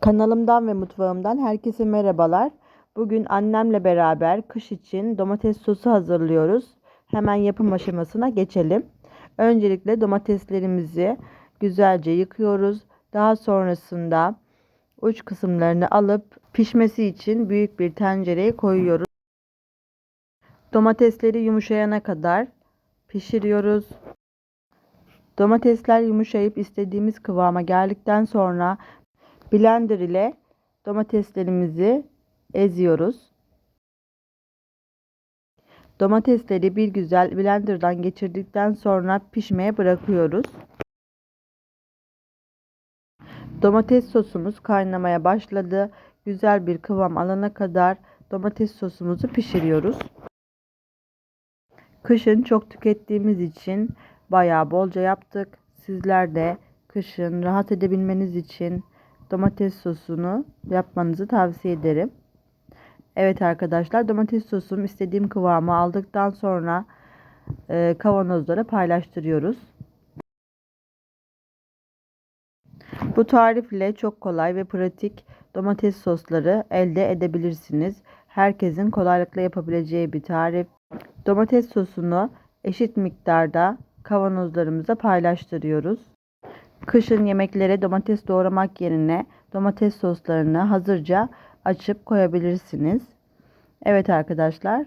Kanalımdan ve mutfağımdan herkese merhabalar. Bugün annemle beraber kış için domates sosu hazırlıyoruz. Hemen yapım aşamasına geçelim. Öncelikle domateslerimizi güzelce yıkıyoruz. Daha sonrasında uç kısımlarını alıp pişmesi için büyük bir tencereye koyuyoruz. Domatesleri yumuşayana kadar pişiriyoruz. Domatesler yumuşayıp istediğimiz kıvama geldikten sonra blender ile domateslerimizi eziyoruz. Domatesleri bir güzel blenderdan geçirdikten sonra pişmeye bırakıyoruz. Domates sosumuz kaynamaya başladı. Güzel bir kıvam alana kadar domates sosumuzu pişiriyoruz. Kışın çok tükettiğimiz için bayağı bolca yaptık. Sizler de kışın rahat edebilmeniz için domates sosunu yapmanızı tavsiye ederim. Evet arkadaşlar domates sosum istediğim kıvamı aldıktan sonra e, kavanozlara paylaştırıyoruz. Bu tarifle çok kolay ve pratik domates sosları elde edebilirsiniz. Herkesin kolaylıkla yapabileceği bir tarif. Domates sosunu eşit miktarda kavanozlarımıza paylaştırıyoruz. Kışın yemeklere domates doğramak yerine domates soslarını hazırca açıp koyabilirsiniz. Evet arkadaşlar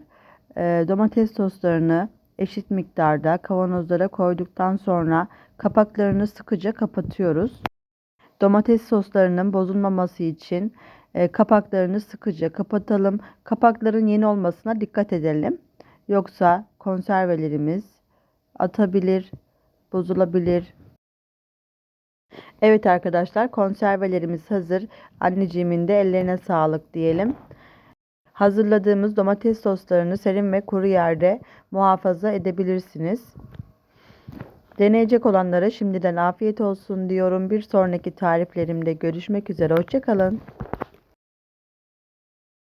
e, domates soslarını eşit miktarda kavanozlara koyduktan sonra kapaklarını sıkıca kapatıyoruz. Domates soslarının bozulmaması için e, kapaklarını sıkıca kapatalım. Kapakların yeni olmasına dikkat edelim. Yoksa konservelerimiz atabilir, bozulabilir. Evet arkadaşlar konservelerimiz hazır. Anneciğimin de ellerine sağlık diyelim. Hazırladığımız domates soslarını serin ve kuru yerde muhafaza edebilirsiniz. Deneyecek olanlara şimdiden afiyet olsun diyorum. Bir sonraki tariflerimde görüşmek üzere. Hoşçakalın.